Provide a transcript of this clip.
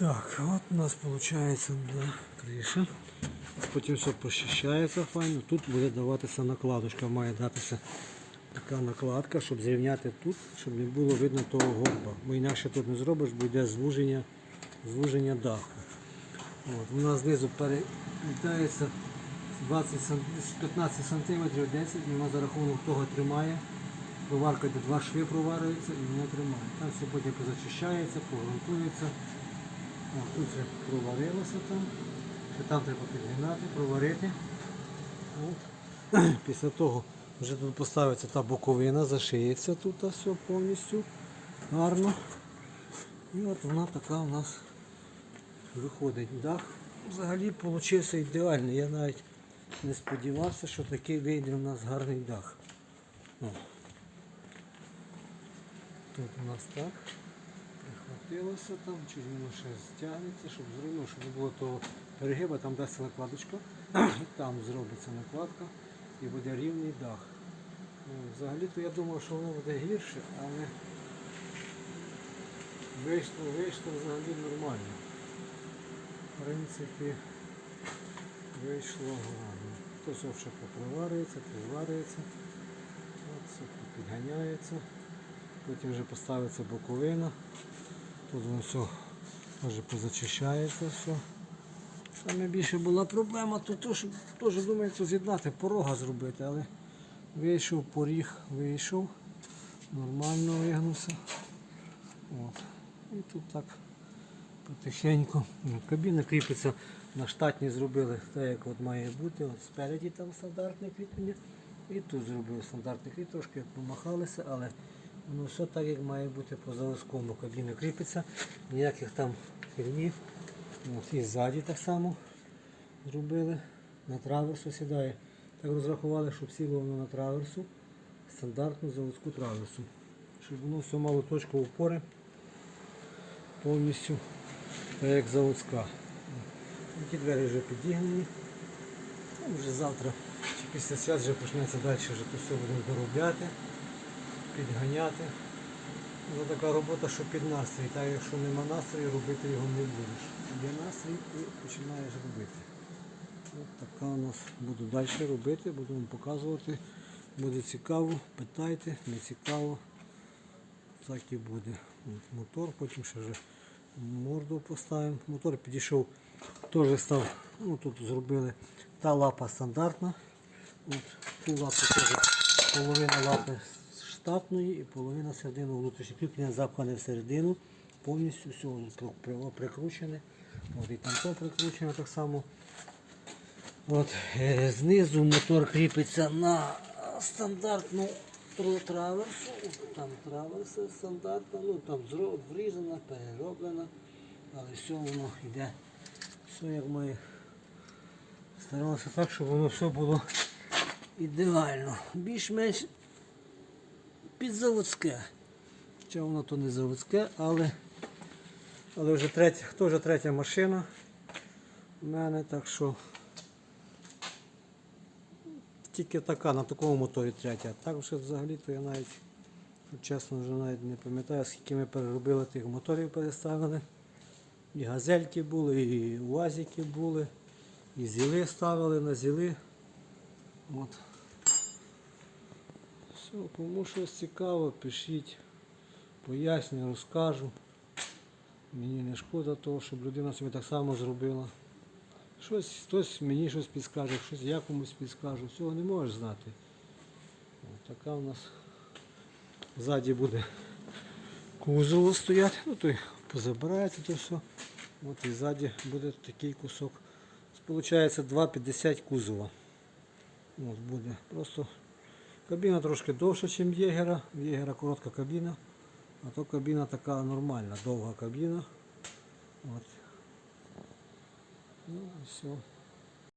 Так, от у нас виходить криша. Потім все прочищається файно. Тут буде даватися накладочка, має датися така накладка, щоб зрівняти тут, щоб не було видно того горба. Бо інакше тут не зробиш, бо йде звуження, звуження даху. От, у нас знизу перелітається 20 см, 15 см 10 і вона за рахунок того тримає. Проварка де два шви проварюється і вона тримає. Там все потім позачищається, погрунтується. О, тут вже проварилося там. Ще там треба підгинати, проварити. Після того вже тут поставиться та боковина, зашиється тут все повністю гарно. І от вона така у нас виходить. Дах взагалі вийшов ідеальний. Я навіть не сподівався, що такий вийде у нас гарний дах. О. Тут у нас так. Прихватилося там, чи воно ще стягнеться, щоб зробило, щоб не було того перегиба, там дасться накладочка, там зробиться накладка і буде рівний дах. Ну, Взагалі-то я думав, що воно буде гірше, але вийшло, вийшло взагалі нормально. В принципі, вийшло гарно. То все ще поприварюється, приварюється, все підганяється. Потім вже поставиться боковина. Тут воно все позачищається все. Саме більше була проблема, то, то теж думається з'єднати, порога зробити, але вийшов поріг, вийшов, нормально вигнувся. От. І тут так потихеньку. Ну, Кабіна кріпиться на штатні зробили так, як от має бути. От спереді там стандартне кріплення. І тут зробили стандартний кріп, трошки помахалися, але воно все так, як має бути по заводському. Кабіна кріпиться, ніяких там херні. От, і ззаді так само зробили. На траверсу сідає. Так розрахували, щоб сіло воно на траверсу, стандартну заводську траверсу. Щоб воно все мало точку опори повністю так як заводська. Ті двері вже підігнані. Ну, Вже завтра чи після свят вже почнеться далі, вже то все будемо доробляти, підганяти. Це така робота, що під настрій. Так якщо нема настрою, робити його не будеш. Є настрій і починаєш робити. От така у нас буду далі робити, буду вам показувати. Буде цікаво, питайте, не цікаво. Так і буде. От мотор, потім ще вже морду поставимо. Мотор підійшов, теж став, ну тут зробили та лапа стандартна. От, ту лапу теж половина лапи штатної і половина середини внутрішнє кріплення запхане всередину. Повністю при- прикручене. От, і там то прикручено так само. От, е, знизу мотор кріпиться на стандартну траверсу. Там траверса стандартна, ну там врізана, перероблена, але все воно йде, все як ми старалися так, щоб воно все було ідеально. Більш-менш підзаводське. Хоча воно то не заводське, але, але вже третя, теж третя машина в мене, так що тільки така, на такому моторі третя. Так вже взагалі то я навіть, чесно, вже навіть не пам'ятаю, скільки ми переробили тих моторів переставили. І газельки були, і УАЗики були, і зіли ставили на зіли. От. Все, кому щось цікаво, пишіть, поясню, розкажу. Мені не шкода того, щоб людина собі так само зробила. Щось, хтось мені щось підскаже, щось я комусь підскажу. Цього не можеш знати. От така у нас ззаді буде кузов стояти, ну той позабирається то все. От і ззаді буде такий кусок. Получається 2,50 кузова. От буде. Просто кабіна трошки довша, ніж Єгера. В Єгера коротка кабіна, а то кабіна така нормальна, довга кабіна. От. Ну все.